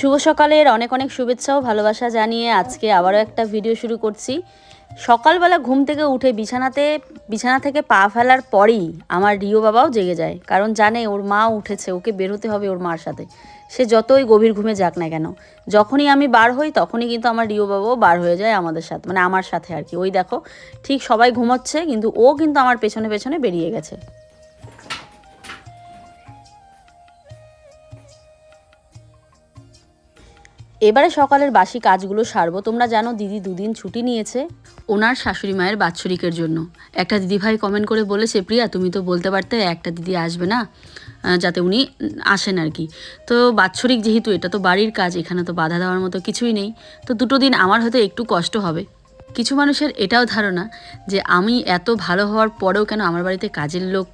শুভ সকালের অনেক অনেক শুভেচ্ছা ও ভালোবাসা জানিয়ে আজকে আবারও একটা ভিডিও শুরু করছি। সকালবেলা ঘুম থেকে উঠে বিছানাতে, বিছানা থেকে পা ফেলার পরেই আমার রিও বাবাও জেগে যায়, কারণ জানে ওর মা উঠেছে, ওকে বেরোতে হবে ওর মার সাথে। সে যতই গভীর ঘুমে যাক না কেন, যখনই আমি বার হই তখনই কিন্তু আমার রিও বাবাও বার হয়ে যায় আমাদের সাথে মানে আমার সাথে আর কি। ওই দেখো, ঠিক সবাই ঘুমোচ্ছে, কিন্তু ও কিন্তু আমার পেছনে পেছনে বেরিয়ে গেছে। এবারে সকালের বাসি কাজগুলো সারবো। তোমরা জানো দিদি দুদিন ছুটি নিয়েছে ওনার শাশুড়ি মায়ের বাৎসরিকের জন্য। একটা দিদিভাই কমেন্ট করে বলেছে, প্রিয়া, তুমি তো বলতে পারতে একটা দিদি আসবে না যাতে উনি আসেন আর কি। তো বাৎসরিক যেহেতু এটা তো বাড়ির কাজ, এখানে তো বাধা দেওয়ার মতো কিছুই নেই। তো দুটো দিন আমার হয়তো একটু কষ্ট হবে। কিছু মানুষের এটাও ধারণা যে আমি এত ভালো হওয়ার পরেও কেন আমার বাড়িতে কাজের লোক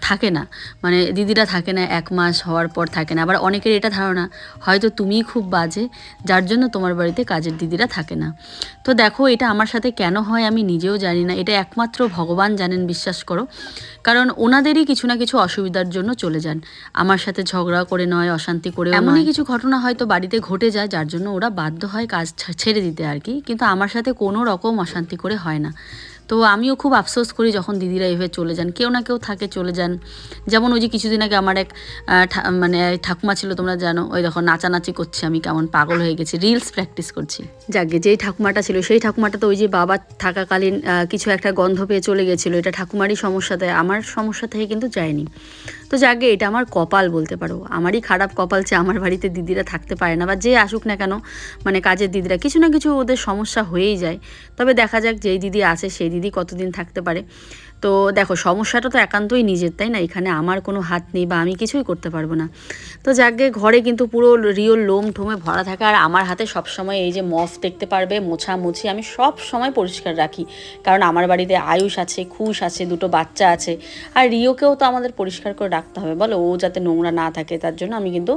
থাকে না। মানে দিদিরা থাকে না, এক মাস হওয়ার পর থাকে না। আবার অনেকের এটা ধারণা, হয়তো তুমিই খুব বাজে, যার জন্য তোমার বাড়িতে কাজের দিদিরা থাকে না। তো দেখো, এটা আমার সাথে কেন হয় আমি নিজেও জানি না। এটা একমাত্র ভগবান জানেন, বিশ্বাস করো। কারণ ওনাদেরই কিছু না কিছু অসুবিধার জন্য চলে যান। আমার সাথে ঝগড়া করে নয়, অশান্তি করে এমনই কিছু ঘটনা হয়তো বাড়িতে ঘটে যায়, যার জন্য ওরা বাধ্য হয় কাজ ছেড়ে দিতে আর কি। কিন্তু আমার সাথে কোনো রকম অশান্তি করে হয় না। তো আমিও খুব আফসোস করি যখন দিদিরা এভাবে চলে যান। কেউ না কেউ থাকে চলে যান। যেমন ওই যে কিছুদিন আগে আমার এক মানে ঠাকুমা ছিল, তোমরা জানো, ওই দেখো নাচানাচি করছি আমি কেমন পাগল হয়ে গেছি রিলস প্র্যাকটিস করছি। যাকে যেই ঠাকুমাটা ছিল, সেই ঠাকুমাটা তো ওই যে বাবা থাকাকালীন কিছু একটা গন্ধ পেয়ে চলে গেছিল, এটা ঠাকুমারই সমস্যাতে আমার সমস্যা থেকে কিন্তু যায়নি। তো যাকে এটা আমার কপাল বলতে পারো, আমারই খারাপ কপাল যে আমার বাড়িতে দিদিরা থাকতে পারে না, বা যে আসুক না কেন মানে কাজের দিদিরা, কিছু না কিছু ওদের সমস্যা হয়েই যায়। তবে দেখা যাক যেই দিদি আছে, সেই দিদি কতদিন থাকতে পারে। তো দেখো, সমস্যাটা তো একান্তই নিজের, তাই না? এখানে আমার কোনো হাত নেই বা আমি কিছুই করতে পারব না। তো যাকে ঘরে কিন্তু পুরো রিওর লোম ঠোমে ভরা থাকে, আর আমার হাতে সবসময় এই যে মফ দেখতে পারবে মোছা মুছি আমি সব সময় পরিষ্কার রাখি। কারণ আমার বাড়িতে আয়ুষ আছে, খুশ আছে, দুটো বাচ্চা আছে, আর রিওকেও তো আমাদের পরিষ্কার করে রাখতে হবে। বলো, ও যাতে নোংরা না থাকে, তার জন্য আমি কিন্তু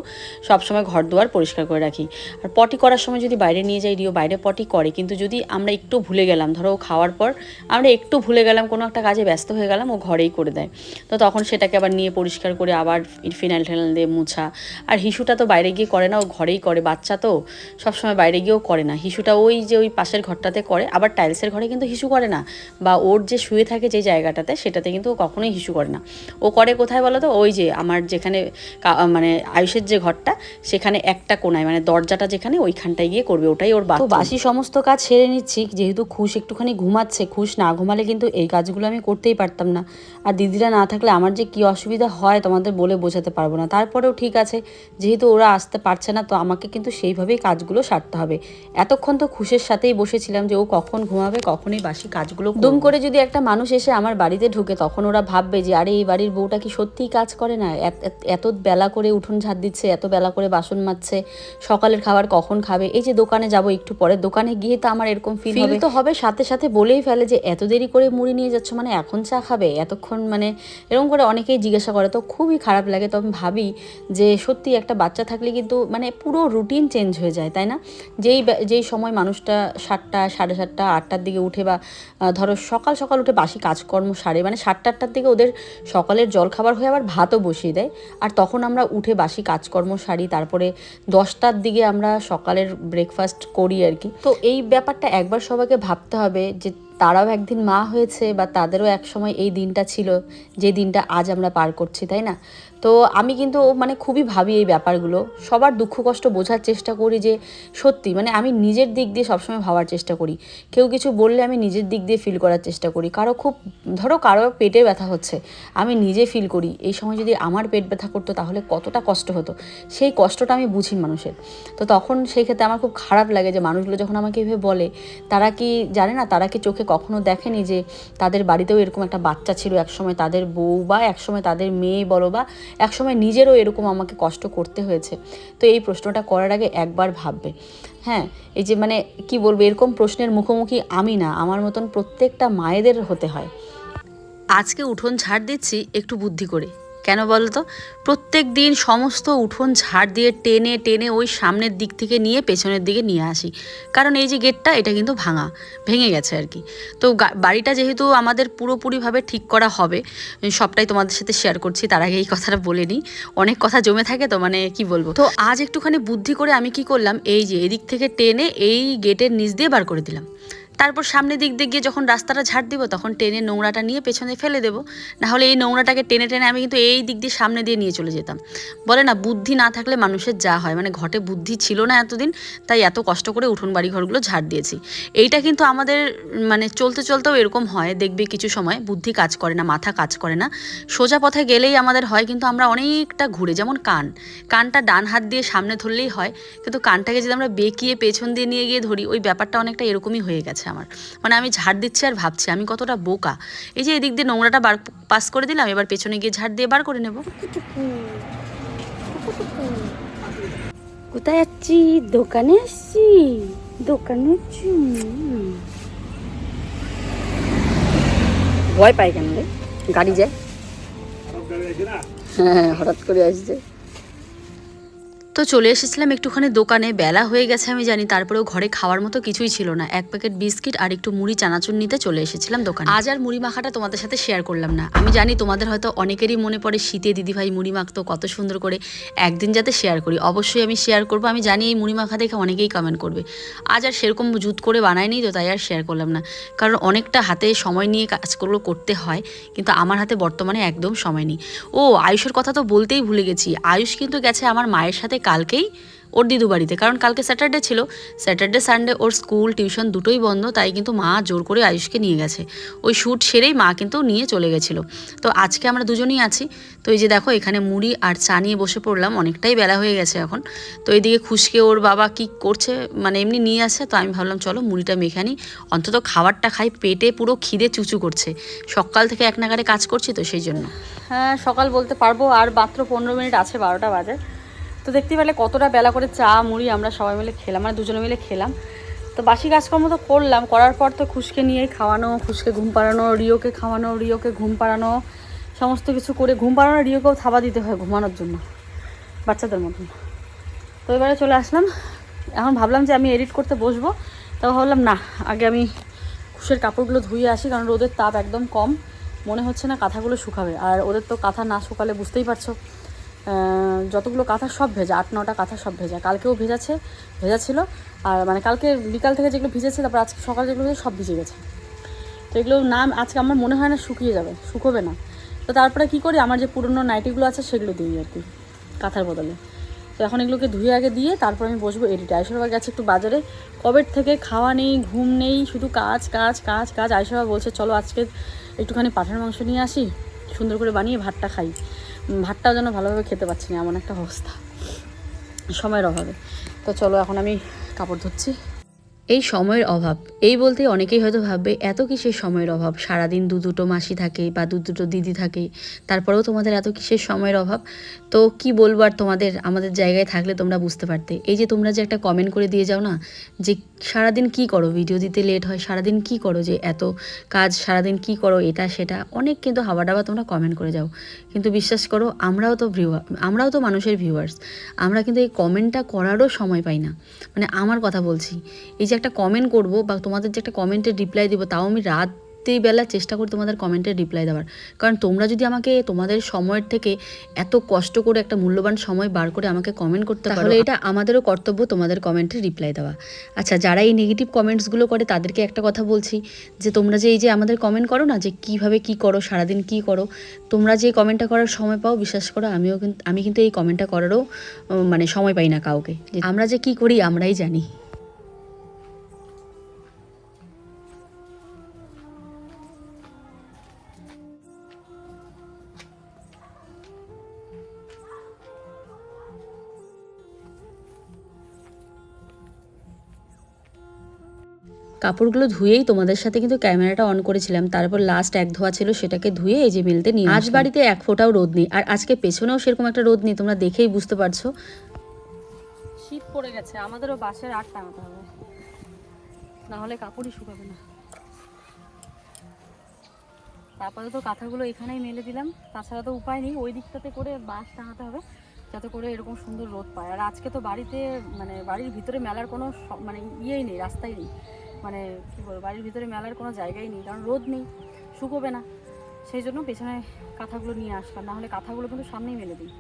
সবসময় ঘর দুয়ার পরিষ্কার করে রাখি। আর পটি করার সময় যদি বাইরে নিয়ে যাই, রিও বাইরে পটি করে, কিন্তু যদি আমরা একটু ভুলে গেলাম, ধরো খাওয়ার পর আমরা একটু ভুলে গেলাম, কোনো একটা কাজে ব্যস্ত হয়ে গেলাম, ও ঘরেই করে দেয়। তো তখন সেটাকে আবার নিয়ে পরিষ্কার করে আবার ফিনাইল টিনাইল দিয়ে মুছা। আর হিসুটা তো বাইরে গিয়ে করে না, ও ঘরেই করে, বাচ্চা তো সবসময় বাইরে গিয়েও করে না। হিসুটা ওই যে ওই পাশের ঘরটাতে করে, আবার টাইলসের ঘরে কিন্তু হিসু করে না। বা ওর যে শুয়ে থাকে যে জায়গাটাতে, সেটাতে কিন্তু ও কখনোই হিসু করে না। ও করে কোথায় বলো তো? ওই যে আমার যেখানে মানে আয়ুষের যে ঘরটা, সেখানে একটা কোনায় মানে দরজাটা যেখানে, ওইখানটায় গিয়ে করবে, ওটাই ওর তো বাসি সমস্ত কাজ সেরে নিচ্ছি, যেহেতু খুশ একটুখানি ঘুমাচ্ছে, খুশ না ঘুমালে কিন্তু এই কাজগুলো আমি করতেই পারতাম না। আর দিদিরা না থাকলে আমার যে কি অসুবিধা হয় তোমাদের বলে বোঝাতে পারব না। তারপরেও ঠিক আছে যেহেতু ওরা আসতে পারছে না তো আমাকে কিন্তু সেইভাবেই কাজগুলো সারতে হবে। এতক্ষণ তো খুশের সাথেই বসেছিলাম যে ও কখন ঘুমাবে কখনই বাসি কাজগুলো দুম করে যদি একটা মানুষ এসে আমার বাড়িতে ঢুকে তখন ওরা ভাববে যে আরে এই বাড়ির বউটা কি সত্যিই কাজ করে না? এত- বেলা করে উঠোন ঝাড় দিচ্ছে এত বেলা করে বাসন মাজছে সকালের খাবার কখন খাবে? এই যে দোকানে যাব একটু পরে দোকানে গিয়ে তো আমার এরকম ফিল হবে। তো হবে সাথে সাথে বলেই ফেলে যে এত দেরি করে মুড়ি নিয়ে যাচ্ছ মানে এখন চা খাবে, এতক্ষণ মানে এরকম করে অনেকেই জিজ্ঞাসা করে, তো খুবই খারাপ লাগে। তো আমি ভাবি যে সত্যি একটা বাচ্চা থাকলে কিন্তু মানে পুরো রুটিন চেঞ্জ হয়ে যায়, তাই না? যেই যেই সময় মানুষটা সাতটা, সাড়ে সাতটা, আটটার দিকে উঠে বা ধরো সকাল সকাল উঠে বাসি কাজকর্ম সারে মানে সাতটা আটটার দিকে ওদের সকালের জলখাবার হয়ে আবার ভাতও বসিয়ে দেয়। আর তখন আমরা উঠে বাসি কাজকর্ম সারি, তারপরে দশটার দিকে আমরা সকালের ব্রেকফাস্ট করি আর কি। তো এই ব্যাপারটা একবার সবাইকে ভাবতে হবে যে তারাও একদিন মা হয়েছে বা তাদেরও এক সময় এই দিনটা ছিল, যে দিনটা আজ আমরা পার করছি, তাই না? তো আমি কিন্তু মানে খুবই ভাবি এই ব্যাপারগুলো। সবার দুঃখ কষ্ট বোঝার চেষ্টা করি যে সত্যি মানে আমি নিজের দিক দিয়ে সবসময় ভাবার চেষ্টা করি। কেউ কিছু বললে আমি নিজের দিক দিয়ে ফিল করার চেষ্টা করি। কারও খুব, ধরো কারও পেটে ব্যথা হচ্ছে, আমি নিজে ফিল করি। এই সময় যদি আমার পেট ব্যথা করতো তাহলে কতটা কষ্ট হতো? সেই কষ্টটা আমি বুঝি মানুষের। তো তখন সেই ক্ষেত্রে আমার খুব খারাপ লাগে যে মানুষগুলো যখন আমাকে এভাবে বলে, তারা কি জানে না? তারা কি চোখে কখনো দেখেনি যে তাদের বাড়িতেও এরকম একটা বাচ্চা ছিল একসময় তাদের বউ বা একসময় তাদের মেয়ে বলো বা একসময় নিজেরও এরকম আমাকে কষ্ট করতে হয়েছে। তো এই প্রশ্নটা করার আগে একবার ভাববে। হ্যাঁ এই যে মানে কি বলব, এরকম প্রশ্নের মুখোমুখি আমি না, আমার মতন প্রত্যেকটা মায়েদের হতে হয়। আজকে উঠোন ছাড় দিচ্ছি, একটু বুদ্ধি করে। কেন বলতো? প্রত্যেক দিন সমস্ত উঠোন ঝাড় দিয়ে টেনে টেনে ওই সামনের দিক থেকে নিয়ে পেছনের দিকে নিয়ে আসি। কারণ এই যে গেটটা, এটা কিন্তু ভাঙা, ভেঙে গেছে আর কি। তো বাড়িটা যেহেতু আমাদের পুরোপুরিভাবে ঠিক করা হবে সবটাই তোমাদের সাথে শেয়ার করছি, তার আগে এই কথাটা বলে নিই। অনেক কথা জমে থাকে তো মানে কি বলব? তো আজ একটুখানি বুদ্ধি করে আমি কি করলাম, এই যে এদিক থেকে টেনে এই গেটের নিচ দিয়ে বার করে দিলাম। তারপর সামনের দিক দিয়ে গিয়ে যখন রাস্তাটা ঝাড় দিব, তখন টেনে নোংরাটা নিয়ে পেছনে ফেলে দেবো। নাহলে এই নোংরাটাকে টেনে টেনে আমি কিন্তু এই দিক দিয়ে সামনে দিয়ে নিয়ে চলে যেতাম। বলে না, বুদ্ধি না থাকলে মানুষের যা হয়। মানে ঘটে বুদ্ধি ছিল না এতদিন, তাই এত কষ্ট করে উঠোন বাড়ি ঘরগুলো ঝাড় দিয়েছি। এইটা কিন্তু আমাদের মানে চলতে চলতেও এরকম হয়। দেখবে কিছু সময় বুদ্ধি কাজ করে না, মাথা কাজ করে না। সোজা পথে গেলেই আমাদের হয়, কিন্তু আমরা অনেকটা ঘুরে, যেমন কান। কানটা ডান হাত দিয়ে সামনে ধরলেই হয়, কিন্তু কানটাকে যদি আমরা বেঁকিয়ে পেছন দিয়ে নিয়ে গিয়ে ধরি, ওই ব্যাপারটা অনেকটা এরকমই হয়ে গেছে। আমার। মানে আমি ঝাড় দিচ্ছি আর ভাবছি, আমি কতটা বোকা। এই যে এদিক দিয়ে নোংরাটা বার, পাস করে দিলাম, এবার পেছনে গিয়ে ঝাড় দিয়ে বার করে নেব। কোথায় যাচ্ছি? দোকানে আসছি। দোকানে যাচ্ছি ভয় পাই কেন রে? গাড়ি যায়। হ্যাঁ হঠাৎ করে আসছে। তো চলে এসেছিলাম একটুখানি দোকানে। বেলা হয়ে গেছে, আমি জানি। তারপরেও ঘরে খাওয়ার মতো কিছুই ছিল না। এক প্যাকেট বিস্কিট আর একটু মুড়ি চানাচুর নিতে চলে এসেছিলাম দোকানে। আজ আর মুড়ি মাখাটা তোমাদের সাথে শেয়ার করলাম না। আমি জানি তোমাদের হয়তো অনেকেরই মনে পড়ে, শীতে দিদিভাই মুড়ি মাখতো, কত সুন্দর করে একদিন যাতে শেয়ার করি। অবশ্যই আমি শেয়ার করব। আমি জানি এই মুড়ি মাখা দেখে অনেকেই কমেন্ট করবে। আজ আর সেরকম জুত করে বানায়নি তো তাই আর শেয়ার করলাম না। কারণ অনেকটা হাতে সময় নিয়ে কাজগুলো করতে হয়, কিন্তু আমার হাতে বর্তমানে একদম সময় নেই। ও, আয়ুষের কথা তো বলতেই ভুলে গেছি। আয়ুষ কিন্তু গেছে আমার মায়ের সাথে কালকেই ওর দিদু বাড়িতে। কারণ কালকে স্যাটারডে ছিল। স্যাটারডে সানডে ওর স্কুল টিউশন দুটোই বন্ধ, তাই কিন্তু মা জোর করে আয়ুষকে নিয়ে গেছে। ওই শ্যুট সেরেই মা কিন্তু নিয়ে চলে গেছিল। তো আজকে আমরা দুজনেই আছি। তো এই যে দেখো, এখানে মুড়ি আর চা নিয়ে বসে পড়লাম। অনেকটাই বেলা হয়ে গেছে এখন। তো এইদিকে খুশকে ওর বাবা কি করছে মানে এমনি নিয়ে আসছে তো আমি ভাবলাম, চলো মুড়িটা মেখে আনি। অন্তত খাবারটা খাই। পেটে পুরো খিদে চুচু করছে। সকাল থেকে এক নাগারে কাজ করছি তো সেই জন্য। হ্যাঁ সকাল বলতে পারব। আর মাত্র পনেরো মিনিট আছে, বারোটা বাজে। তো দেখতে পেলে কতটা বেলা করে চা, মুড়ি আমরা সবাই মিলে খেলাম মানে দুজনে মিলে খেলাম। তো বাসি কাজকর্ম তো করলাম, করার পর তো খুশকে নিয়েই খাওয়ানো, খুশকে ঘুম পাড়ানো, রিওকে খাওয়ানো, রিওকে ঘুম পাড়ানো, সমস্ত কিছু করে ঘুম পাড়ানো, রিওকেও থাবা দিতে হয় ঘুমানোর জন্য, বাচ্চাদের মতন। তো এবারে চলে আসলাম। এখন ভাবলাম যে আমি এডিট করতে বসবো, তো ভাবলাম না, আগে আমি খুশের কাপড়গুলো ধুয়ে আসি, কারণ রোদের তাপ একদম কম, মনে হচ্ছে না কাঁথাগুলো শুকাবে, আর ওদের তো কাঁথা না শুকালে বুঝতেই পারছ। যতগুলো কাঁথা সব ভেজা, আট নটা কাঁথা সব ভেজা। কালকেও ভেজাছে, ভেজা ছিল। আর মানে কালকে বিকাল থেকে যেগুলো ভিজেছে, তারপর আজকে সকালে যেগুলো ভেজে সব ভিজে গেছে। তো এগুলো না আজকে আমার মনে হয় না শুকিয়ে যাবে, শুকোবে না। তো তারপরে কি করি, আমার যে পুরনো নাইটিগুলো আছে, সেগুলো দিই আর কি, কাঁথার বদলে। তো এখন এগুলোকে ধুয়ে আগে দিয়ে তারপর আমি বসবো এডিটে। আয়সরবা গেছে একটু বাজারে। কবের থেকে খাওয়া নেই, ঘুম নেই, শুধু কাজ কাজ কাজ কাজ। আয়সরবা বলছে, চলো আজকে একটুখানি পাঠার মাংস নিয়ে আসি, সুন্দর করে বানিয়ে ভাতটা খাই। ভাতটাও যেন ভালোভাবে খেতে পারছি না, এমন একটা অবস্থা। সময়ের অভাবে। তো চলো, এখন আমি কাপড় ধুচ্ছি। এই সময়ের অভাব। এই বলতে অনেকেই হয়তো ভাববে, এত কিসের সময়ের অভাব? সারাদিন দু দুটো মাসি থাকে বা দু দুটো দিদি থাকে, তারপরেও তোমাদের এত কিসের সময়ের অভাব? তো কি বলব আর তোমাদের, আমাদের জায়গায় থাকলে তোমরা বুঝতে পারতে। এই যে তোমরা যে একটা কমেন্ট করে দিয়ে যাও না, যে সারাদিন কি করো? ভিডিও দিতে লেট হয়, সারাদিন কি করো? যে এত কাজ, সারাদিন কি করো? এটা, সেটা। অনেক কিন্তু হাওয়া ডাবা তোমরা কমেন্ট করে যাও। কিন্তু বিশ্বাস করো, আমরাও তো ভিউয়ার আমরাও তো মানুষের ভিউয়ার্স আমরা কিন্তু এই কমেন্টটা করারও সময় পাই না। মানে আমার কথা বলছি, এই যে একটা কমেন্ট করব বা তোমাদের যে একটা কমেন্টের রিপ্লাই দিব তাও আমি রাত্রি বেলা চেষ্টা করি তোমাদের কমেন্টের রিপ্লাই দেওয়ার। কারণ তোমরা যদি আমাকে তোমাদের সময়ের থেকে এত কষ্ট করে একটা মূল্যবান সময় বার করে আমাকে কমেন্ট করতে পারো তাহলে এটা আমাদেরও কর্তব্য তোমাদের কমেন্টের রিপ্লাই দেওয়া। আচ্ছা যারা এই নেগেটিভ কমেন্টসগুলো করে তাদেরকে একটা কথা বলছি যে তোমরা যে এই যে আমাদের কমেন্ট করো না যে কীভাবে কি করো সারাদিন কি করো তোমরা যে কমেন্টটা করার সময় পাও বিশ্বাস করো আমিও কিন্তু আমি কিন্তু এই কমেন্টটা করারও মানে সময় পাই না কাউকে। আমরা যে কি করি আমরাই জানি। কাপড়গুলো ধুয়েই তোমাদের সাথে কিন্তু ক্যামেরাটা অন করেছিলাম। তারপর লাস্ট এক ধোয়া ছিল সেটাকে ধুয়ে এই যে মেলতে নিয়ে আজ বাড়িতে এক ফোঁটাও রোদ নেই। আর আজকে পেছনেও সেরকম একটা রোদ নেই তোমরা দেখেই বুঝতে পারছ। শীত পড়ে গেছে আমাদেরও বাসের আট টাঙাতে হবে। না হলে কাপড়ই শুকাবে না। আপাতত কাঁথাগুলো এখানেই মেলে দিলাম। তাছাড়া তো উপায় নেই ওই দিকটাতে করে বাঁশ টাঙাতে হবে যাতে করে এরকম সুন্দর রোদ পায়। আর আজকে তো বাড়িতে মানে বাড়ির ভিতরে মেলার কোনো মানে ইয়েই নেই রাস্তাই নেই। মানে কী বলব, বাড়ির ভিতরে মেলার কোনো জায়গাই নেই, কারণ রোদ নেই, শুকোবে না। সেই জন্য পেছনে কাঁথাগুলো নিয়ে আসলাম, নাহলে কাঁথাগুলো কিন্তু সামনেই মেলে দিই।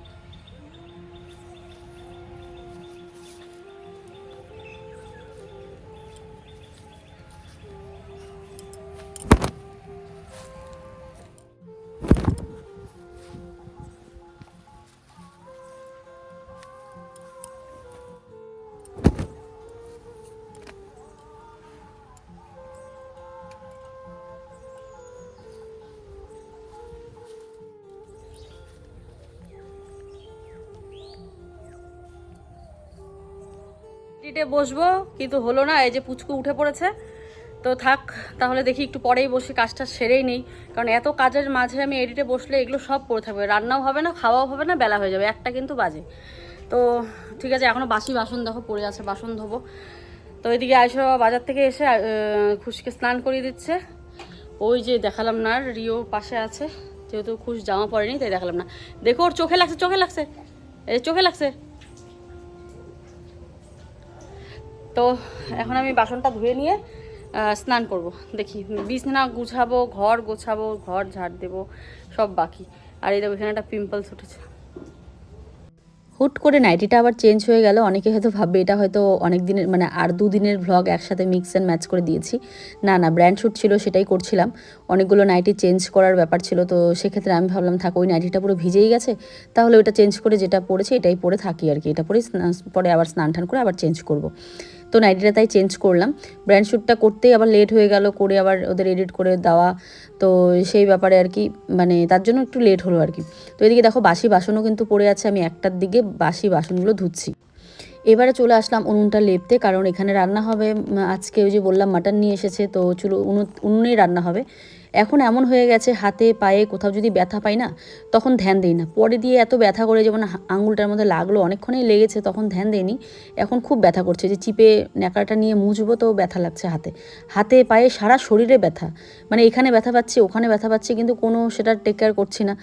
টিটে বসবো, কিন্তু হলো না, এই যে পুচকু উঠে পড়েছে। তো থাক, তাহলে দেখি একটু পরেই বসে কাজটা সেরেই নেই। কারণ এত কাজের মাঝে আমি এডিটে বসলে এগুলো সব পড়ে থাকবে। রান্নাও হবে না, খাওয়াও হবে না, বেলা হয়ে যাবে। একটা কিন্তু বাজে। তো ঠিক আছে এখনও বাসি বাসন দেখো, পড়ে আছে, বাসন ধোবো। তো ওইদিকে আয়সা বাজার থেকে এসে খুশকে স্নান করিয়ে দিচ্ছে। ওই যে দেখালাম না, রিও পাশে আছে। যেহেতু খুশ জামা পড়েনি তাই দেখালাম না। দেখো, ওর চোখে লাগছে চোখে লাগছে। এই, চোখে লাগছে। তো এখন আমি বাসনটা ধুয়ে নিয়ে স্নান করব। দেখি, বিছানা গুছাবো, ঘর গোছাবো, ঘর ঝাড় দেবো, সব বাকি। আর দেখো, এখানে একটা পিম্পলস উঠেছে। হুট করে নাইটিটা আবার চেঞ্জ হয়ে গেল। অনেকে হয়তো ভাববে, এটা হয়তো অনেক দিনের মানে আর দুদিনের ভ্লগ একসাথে মিক্স অ্যান্ড ম্যাচ করে দিয়েছি। না না ব্র্যান্ড শ্যুট ছিল, সেটাই করছিলাম। অনেকগুলো নাইটি চেঞ্জ করার ব্যাপার ছিল, তো সেক্ষেত্রে আমি ভাবলাম, থাক, ওই নাইটিটা পুরো ভিজেই গেছে। তাহলে ওটা চেঞ্জ করে যেটা পড়েছে, এটাই পরে থাকি আর কি। এটা পরে পরে আবার স্নান টান করে আবার চেঞ্জ করব। তো নাইটিটা তাই চেঞ্জ করলাম। ব্র্যান্ড শ্যুটটা করতেই আবার লেট হয়ে গেল, করে আবার ওদের এডিট করে দেওয়া। তো সেই ব্যাপারে আর কি মানে তার জন্য একটু লেট হলো আর কি। তো এদিকে দেখো, বাসি বাসনও কিন্তু পড়ে আছে, আমি একটার দিকে বাসি বাসনগুলো ধুচ্ছি। এবারে চলে আসলাম উনুনটা লেপতে, কারণ এখানে রান্না হবে আজকে ওই যে বললাম মাটন নিয়ে এসেছে, তো চুলো, উনুন, উনুনেই রান্না হবে। এখন এমন হয়ে গেছে, হাতে, পায়ে কোথাও যদি ব্যথা পাই না, তখন ধ্যান দিই না। পরে দিয়ে এত ব্যথা করে যেমন আঙুলটার মধ্যে লাগল, অনেকক্ষণই লেগেছে, তখন ধ্যান দেয়নি এখন খুব ব্যথা করছে, যে চিপে ন্যাকড়াটা নিয়ে মুছবো তো ব্যথা লাগছে হাতে। হাতে, পায়ে সারা শরীরে ব্যথা। মানে এখানে ব্যথা পাচ্ছি, ওখানে ব্যথা পাচ্ছি, কিন্তু কোনো সেটা টেক কেয়ার করছি না।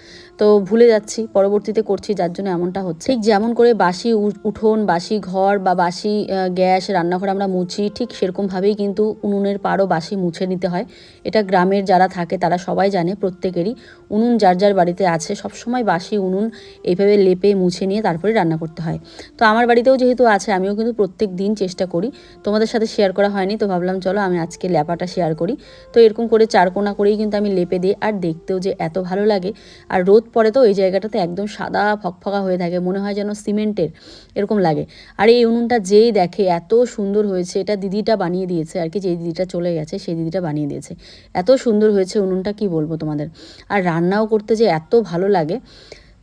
তো ভুলে যাচ্ছি, পরবর্তীতে করছি, যার জন্য এমনটা হচ্ছে। ঠিক যেমন করে বাসি উঠোন, বাসি ঘর বা বাসি গ্যাস, রান্নাঘর আমরা মুছি, ঠিক সেরকমভাবেই কিন্তু উনুনের পাড়ও বাসি মুছে নিতে হয়। এটা গ্রামের যারা থাকে তারা সবাই জানে প্রত্যেকেরই উনুন যার যার বাড়িতে আছে, সবসময় বাসি উনুন এইভাবে লেপে মুছে নিয়ে তারপরে রান্না করতে হয়। তো আমার বাড়িতেও যেহেতু আছে, আমিও কিন্তু প্রত্যেক দিন চেষ্টা করি। তোমাদের সাথে শেয়ার করা হয়নি, তো ভাবলাম চলো আমি আজকে ল্যাপাটা শেয়ার করি। তো এরকম করে চারকোনা করেই কিন্তু আমি লেপে দিই আর দেখতেও যে এত ভালো লাগে। আর রোদ পড়ে তো এই জায়গাটাতে একদম সাদা ফকফকা হয়ে থাকে, মনে হয় যেন সিমেন্টের এরকম লাগে। আর এই উনুনটা যেই দেখে এত সুন্দর হয়েছে, এটা দিদিটা বানিয়ে দিয়েছে আর কি, যেই দিদিটা চলে গেছে সেই দিদিটা বানিয়ে দিয়েছে। এত সুন্দর হয়েছে উনুনটা, কি বলব তোমাদের? আর রান্নাও করতে যে এত ভালো লাগে।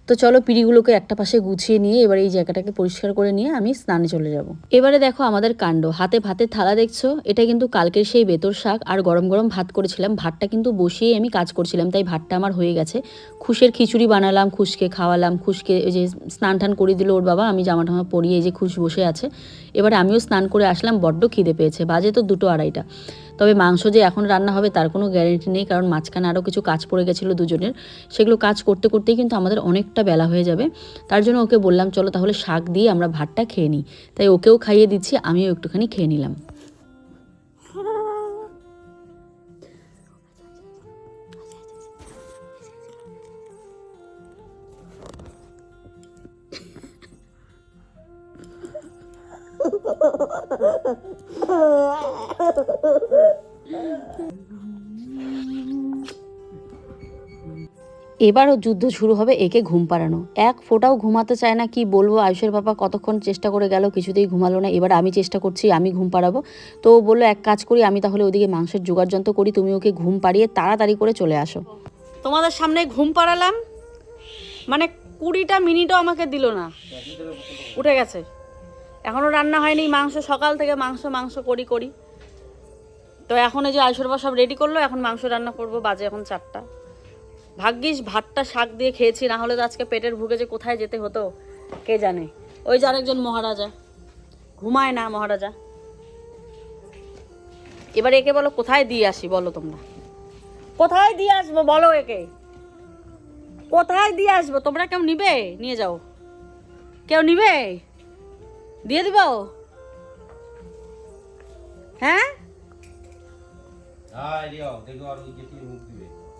তো চলো পিড়িগুলোকে একটা পাশে গুছিয়ে নিয়ে এবার এই জায়গাটাকে পরিষ্কার করে নিয়ে আমি স্নানে চলে যাব। এবারে দেখো আমাদের কাণ্ড। হাতে ভাতের থালা দেখছ? এটা কিন্তু কালকের সেই বেতর শাক। আর গরম গরম ভাত করেছিলাম। ভাতটা কিন্তু বসিয়ে আমি কাজ করছিলাম, তাই ভাতটা আমার হয়ে গেছে। খুশের খিচুড়ি বানালাম, খুশকে খাওয়ালাম, খুশকে এই যে স্নান টান করে দিল ওর বাবা। আমি জামা টামা পরিয়ে এই যে খুশ বসে আছে। এবারে আমিও স্নান করে আসলাম, বড্ড খিদে পেয়েছে। বাজে তো দুটো আড়াইটা। তবে মাংস যে এখন রান্না হবে তার কোনো গ্যারেন্টি নেই, কারণ মাঝখানে আরও কিছু কাজ পড়ে গেছিল দুজনের। সেগুলো কাজ করতে করতেই কিন্তু আমাদের অনেকটা বেলা হয়ে যাবে। তার জন্য ওকে বললাম, চলো তাহলে শাক দিয়ে আমরা ভাতটা খেয়ে নিই। তাই ওকেও খাইয়ে দিচ্ছি, আমিও একটুখানি খেয়ে নিলাম। এবারও যুদ্ধ শুরু হবে একে ঘুম পাড়ানো। এক ফোঁটাও ঘুমাতে চায় না, কি বলব? আয়ুষের বাবা কতক্ষণ চেষ্টা করে গেল কিছুতেই ঘুমালো না। এবার আমি চেষ্টা করছি, আমি ঘুম পাড়াবো। তো বলল, এক কাজ করি, আমি তাহলে ওদিকে মাংসের জোগাড় যন্ত্র করি, তুমি ওকে ঘুম পাড়িয়ে তাড়াতাড়ি করে চলে আসো। তোমাদের সামনে ঘুম পাড়ালাম? মানে কুড়িটা মিনিটও আমাকে দিল না। উঠে গেছে। এখনও রান্না হয়নি, মাংস, সকাল থেকে মাংস মাংস করি করি। তো এখন এই যে আইসরবা সব রেডি করল, এখন মাংস রান্না করব, বাজে এখন চারটা। ভাগ্যিস ভাতটা শাক দিয়ে খেয়েছি, না হলে তো আজকে পেটের ভুগে যে কোথায় যেতে হতো, কে জানে। ওই যে আরেকজন মহারাজা, ঘুমায় না মহারাজা। এবার একে বলো, কোথায় দিয়ে আসি বলো তোমরা? কোথায় দিয়ে আসব বলো একে? কোথায় দিয়ে আসব? তোমরা কেউ নিবে? নিয়ে যাও। কেউ নিবে? দিয়ে দিব? হ্যাঁ? হ্যাঁ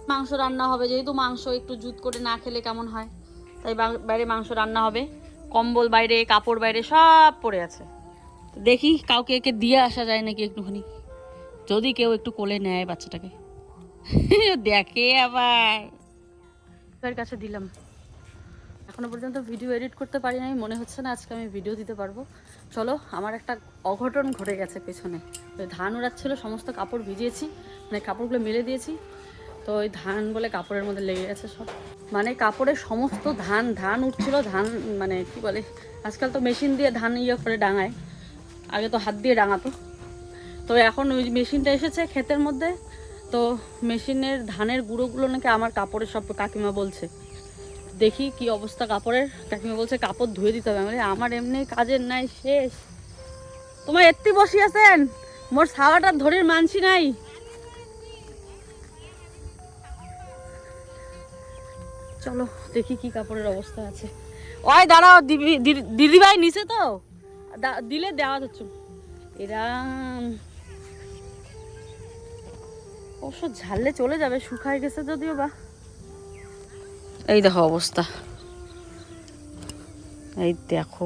মাংস রান্না হবে যেহেতু মাংস একটু জুত করে না খেলে কেমন হয় তাই বাইরে মাংস রান্না হবে। কম্বল বাইরে কাপড় বাইরে সব পড়ে আছে। দেখি কাউকে একে দিয়ে আসা যায় নাকি একটুখানি। যদি কেউ একটু কোলে নেয় বাচ্চাটাকে। দেখে আবার। কাছে দিলাম। এখনও পর্যন্ত ভিডিও এডিট করতে পারি নাই, মনে হচ্ছে না আজকে আমি ভিডিও দিতে পারব। চলো, আমার একটা অঘটন ঘটে গেছে পেছনে। ওই ধান উড়াচ্ছিল, সমস্ত কাপড় ভিজিয়েছি মানে কাপড়গুলো মেলে দিয়েছি। তো ওই ধান বলে কাপড়ের মধ্যে লেগে গেছে সব। মানে কাপড়ের সমস্ত ধান ধান উঠছিল ধান মানে কি বলে, আজকাল তো মেশিন দিয়ে ধান ইয়ে করে ডাঙায়। আগে তো হাত দিয়ে ডাঙাতো। তো এখন ওই মেশিনটা এসেছে ক্ষেতের মধ্যে। তো মেশিনের ধানের গুঁড়োগুলো নাকি আমার কাপড়ের সব কাকিমা বলছে। দেখি কি অবস্থা কাপড়ের। কাকিমা বলছে, কাপড় ধুয়ে দিতে হবে। আমি আমার এমনি কাজের নাই, শেষ। তোমার এত্তি বসি আছেন? মোর ছাওয়াটার ধরির মানসি নাই। চলো, দেখি কি কাপড়ের অবস্থা আছে। ওই দাঁড়াও দিদি- দিদি- দিদিভাই নিচে তো? দিলে দেওয়া হচ্ছে এরাম অবশ্য ঝাললে চলে যাবে, শুকায় গেছে যদিও বা। এই দেখো অবস্থা। এই দেখো।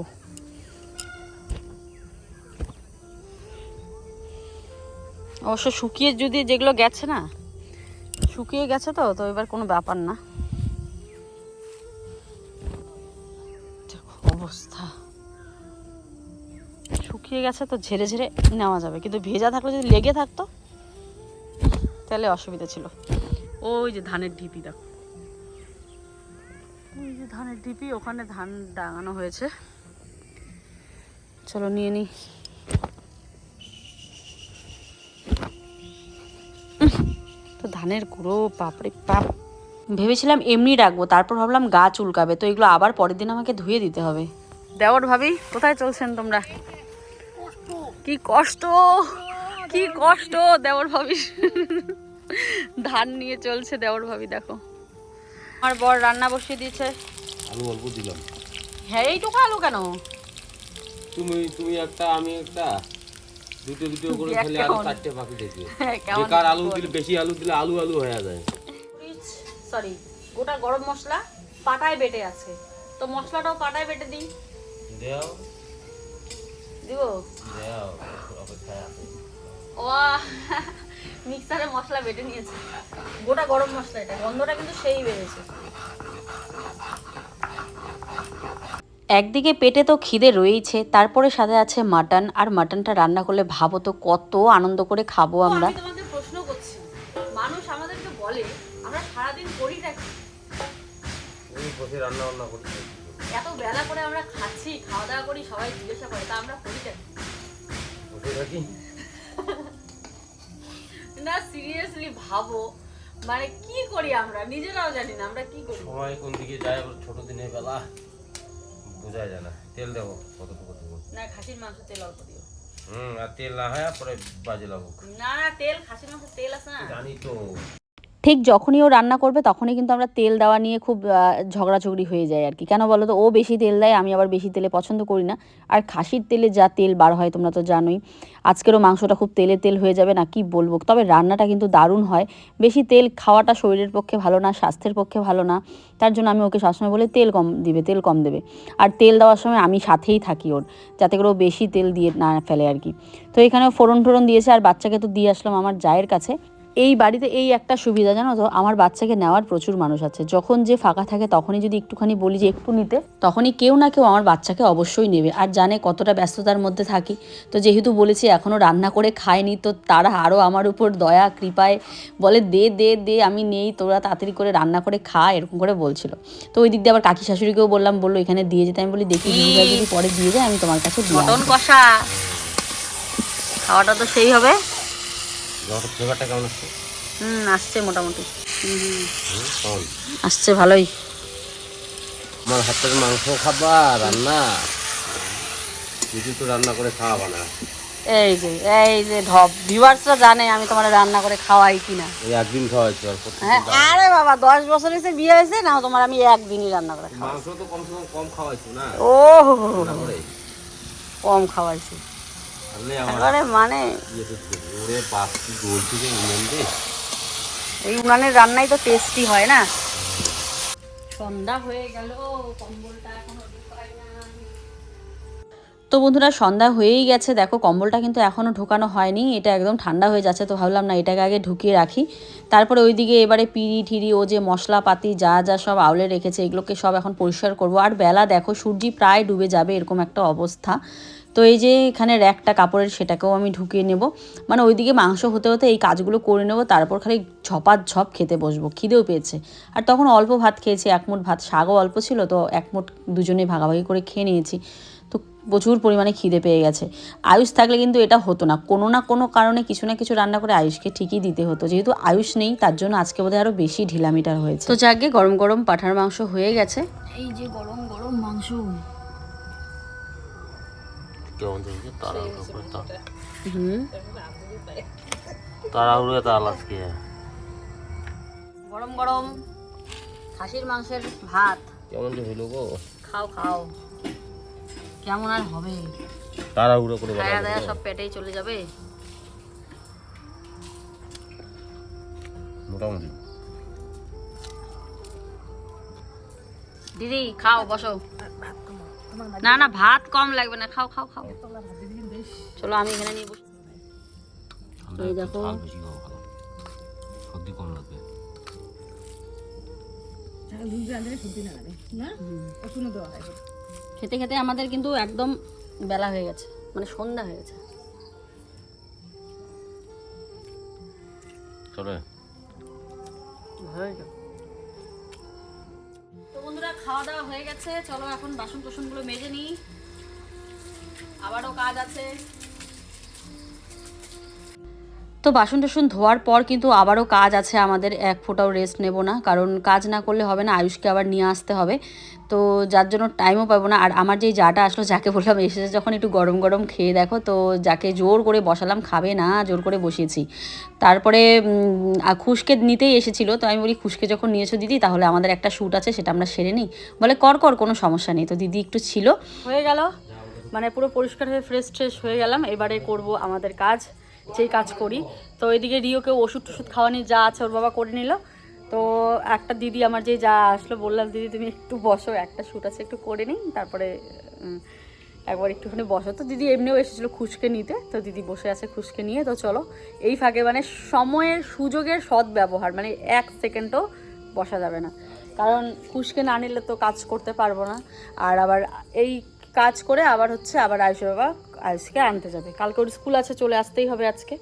অবশ্য শুকিয়ে যদি যেগুলো গেছে না, শুকিয়ে গেছে তো তো এবার কোনো ব্যাপার না। অবস্থা। শুকিয়ে গেছে তো ঝেড়ে ঝেড়ে নেওয়া যাবে, কিন্তু ভেজা থাকলে যদি লেগে থাকতো, তাহলে অসুবিধা ছিল। ওই যে ধানের ঢিপি দেখো। ওই যে ধানের ঢিপি ওখানে ধান ডাঙানো হয়েছে। চলো নিয়ে নিই তো ধানের গুঁড়ো বাপরে বাপ ভেবেছিলাম এমনি রাখব, তারপর ভাবলাম গা চুলকাবে, তো এগুলো আবার পরের দিন আমাকে ধুয়ে দিতে হবে। দেওয়ার ভাবি, কোথায় চলছেন তোমরা? কি কষ্ট কি কষ্ট, দেওয়ার ভাবি। ধান নিয়ে চলছে দেওয়ার ভাবি, দেখো। আমার বর রান্না বসিয়ে দিয়েছে। আলু অল্প দিলাম। হ্যাঁ এইটুকু আলু কেন? তুমি তুমি একটা আমি একটা। দুটো দুটো করে খেলে আলু চারটে বাকি থেকে হ্যাঁ, বেকার আলু দিলে বেশি আলু দিলে আলু আলু হয়ে যায়। সরি গোটা গরম মশলা পাটায় বেটে আছে। তো মশলাটাও পাটায় বেটে দিই। দেও। দিব? দেও ও মিক্সারে মশলা বেটে নিয়েছে। গোটা গরম মশলা এটা গন্ধটা কিন্তু সেই বেড়েছে। একদিকে পেটে তো খিদে রয়েইছে তারপরে সাথে আছে মাটন আর মাটনটা রান্না করলে ভাবো তো কত আনন্দ করে খাব আমরা। তোমাদের প্রশ্ন করছি মানুষ আমাদেরকে বলে আমরা সারাদিন করি বসে রান্না বান্না করতে এত বেলা করে আমরা খাচ্ছি খাওয়া দাওয়া করি সবাই জিজ্ঞাসা করে তা আমরা করি নাকি? বসে থাকি। না সিরিয়াসলি ভাবো মানে কি করি আমরা? নিজেরাও জানি না আমরা কি করি। সময় কোন দিকে যায় আবার ছোট দিনের বেলা বোঝা যায় না। তেল দেবো কতটুকু দেবো? না খাসির মাংস তেল অল্প দিও। হুম আর তেল না হয় পরে বাজে লাগুক। না না তেল খাসির মাংস তেল আছে না। জানি তো। ঠিক যখনই ও রান্না করবে, তখনই কিন্তু আমরা তেল দেওয়া নিয়ে খুব ঝগড়াঝগড়ি হয়ে যায় আর কি। কেন বলো তো? ও বেশি তেল দেয়, আমি আবার বেশি তেলে পছন্দ করি না। আর খাসির তেলে যা তেল বার হয় তোমরা তো জানোই। আজকেরও মাংসটা খুব তেলে তেল হয়ে যাবে, না কি বলব? তবে রান্নাটা কিন্তু দারুণ হয়। বেশি তেল খাওয়াটা শরীরের পক্ষে ভালো না, স্বাস্থ্যের পক্ষে ভালো না। তার জন্য আমি ওকে সবসময় বলে, তেল কম দিবে, তেল কম দেবে। আর তেল দেওয়ার সময় আমি সাথেই থাকি ওর, যাতে করে ও বেশি তেল দিয়ে না ফেলে আর কি। তো এখানে ফোড়ন টোড়ন দিয়েছে, আর বাচ্চাকে তো দিয়ে আসলাম আমার জায়ের কাছে। এই বাড়িতে এই একটা সুবিধা জানো তো? আমার বাচ্চাকে নেওয়ার প্রচুর মানুষ আছে। যখন যে ফাঁকা থাকে তখনই যদি একটুখানি বলি যে একটু নিতে তখনই কেউ না কেউ আমার বাচ্চাকে অবশ্যই নেবে। আর জানে কতটা ব্যস্ততার মধ্যে থাকি। তো যেহেতু বলেছি এখনও রান্না করে খায়নি তো তারা আরও আমার উপর দয়া কৃপায় বলে দে দে দে আমি নেই তোরা তাড়াতাড়ি করে রান্না করে খা এরকম করে বলছিল। তো ওই দিক দিয়ে আবার কাকি শাশুড়িকেও বললাম বলল এখানে দিয়ে যেতে। আমি বলি দেখি যদি পরে দিয়ে যায় আমি তোমার কাছে দিয়ে খাওয়াটা তো সেই হবে। কেমন আসছে? হুম আসছে মোটামুটি। আসছে ভালোই। আমার হাতের মাংস খাবা রান্না। কিছু তো রান্না করে খাওয়াবা না। এই যে এই যে ঢপ ভিউয়ার্সরা জানে আমি তোমার রান্না করে খাওয়াই কিনা। এই একদিন খাওয়াইছো আর হ্যাঁ আরে বাবা দশ বছর হয়েছে বিয়ে হয়েছে না তোমার আমি একদিনই রান্না করে খাওয়াই। মাংস তো কম কম খাওয়াইছো না? ও কম খাওয়াইছি। মানে ইয়েতে ওরে বাপ কি বলছি যে উনুন দে এই উনানের রান্নাই তো টেস্টি হয় না? সন্ধ্যা হয়ে গেল কম্বলটা এখনও তো বন্ধুরা সন্ধ্যা হয়েই গেছে। দেখো কম্বলটা কিন্তু এখনও ঢোকানো হয়নি। এটা একদম ঠান্ডা হয়ে যাচ্ছে তো ভাবলাম না এটাকে আগে ঢুকিয়ে রাখি। তারপরে ওইদিকে এবারে পিড়ি ঠিড়ি ও যে মশলাপাতি যা যা সব আউলে রেখেছে এগুলোকে সব এখন পরিষ্কার করব। আর বেলা দেখো সূর্যি প্রায় ডুবে যাবে এরকম একটা অবস্থা। তো এই যে এখানে র্যাকটা কাপড়ের সেটাকেও আমি ঢুকিয়ে নেব। মানে ওইদিকে মাংস হতে হতে এই কাজগুলো করে নেব তারপর খালি ঝপাত ঝপ খেতে বসবো খিদেও পেয়েছে। আর তখন অল্প ভাত খেয়েছি এক মুঠ ভাত শাকও অল্প ছিল তো এক মুঠ দুজনে ভাগাভাগি করে খেয়ে নিয়েছি। তো প্রচুর পরিমাণে খিদে পেয়ে গেছে। আয়ুষ থাকলে কিন্তু এটা হতো না। কোনো না কোনো কারণে কিছু না কিছু রান্না করে আয়ুষকে ঠিকই দিতে হতো। যেহেতু আয়ুষ নেই তার জন্য আজকে বোধহয় আরও বেশি ঢিলামিটার হয়েছে। তো যাকে গরম গরম পাঠার মাংস হয়ে গেছে। এই যে গরম গরম মাংস। কেমন দেখছি তাড়াহুড়ো করে তা তাড়াহুড়ো তাল আজকে। গরম গরম খাসির মাংসের ভাত। কেমন যে হইল গো। খাও খাও। কেমন আর হবে? তাড়াহুড়ো করে খায়া দায়া সব পেটেই চলে যাবে? মোটামুটি। দিদি খাও বসো। না না ভাত কম লাগবে না। খাও খাও খাও। চলো আমি এখানে নিয়ে বসি। এই দেখো। সর্দি কম লাগবে। খেতে খেতে আমাদের কিন্তু একদম বেলা হয়ে গেছে মানে সন্ধ্যা হয়ে গেছে। চলে। দাওয়া চলো এখন বাসন টোসনগুলো মেজে নিই। আবারও কাজ আছে। তো বাসন টাসন ধোয়ার পর কিন্তু আবারও কাজ আছে আমাদের, এক ফোঁটাও রেস্ট নেব না। কারণ কাজ না করলে হবে না, আয়ুষকে আবার নিয়ে আসতে হবে। তো যার জন্য টাইমও পাবো না। আর আমার যেই জাটা আসলো, যাকে বললাম, এসেছে যখন একটু গরম গরম খেয়ে দেখো, তো যাকে জোর করে বসালাম, খাবে না, জোর করে বসিয়েছি। তারপরে খুশকে নিতেই এসেছিল। তো আমি বলি, খুশকে যখন নিয়েছো দিদি, তাহলে আমাদের একটা শ্যুট আছে, সেটা আমরা সেরে নিই। বলে, কর কর, কোনো সমস্যা নেই। তো দিদি একটু ছিল। হয়ে গেল। মানে পুরো পরিষ্কার হয়ে ফ্রেশ ট্রেশ হয়ে গেলাম। এবারে করব আমাদের কাজ। যেই কাজ করি। তো এদিকে রিওকে ওষুধ টষুধ খাওয়ানি, যা আছে ওর বাবা করে নিল। তো একটা দিদি আমার যে যা আসলো, বললাম, দিদি, তুমি একটু বসো, একটা শ্যুট আছে, একটু করে নিই। তারপরে একবার একটুখানি বসো। তো দিদি এমনিও এসেছিল খুশকে নিতে। তো দিদি বসে আছে খুশকে নিয়ে। তো চলো, এই ফাঁকে মানে সময়ের সুযোগের সৎ ব্যবহার মানে এক সেকেন্ডও বসা যাবে না। কারণ খুশকে না নিলে তো কাজ করতে পারব না। আর আবার এই কাজ করে আবার হচ্ছে আবার আয়ুষ বাবা আয়ুষকে আনতে যাবে। কালকে ওর স্কুল আছে চলে আসতেই হবে আজকে।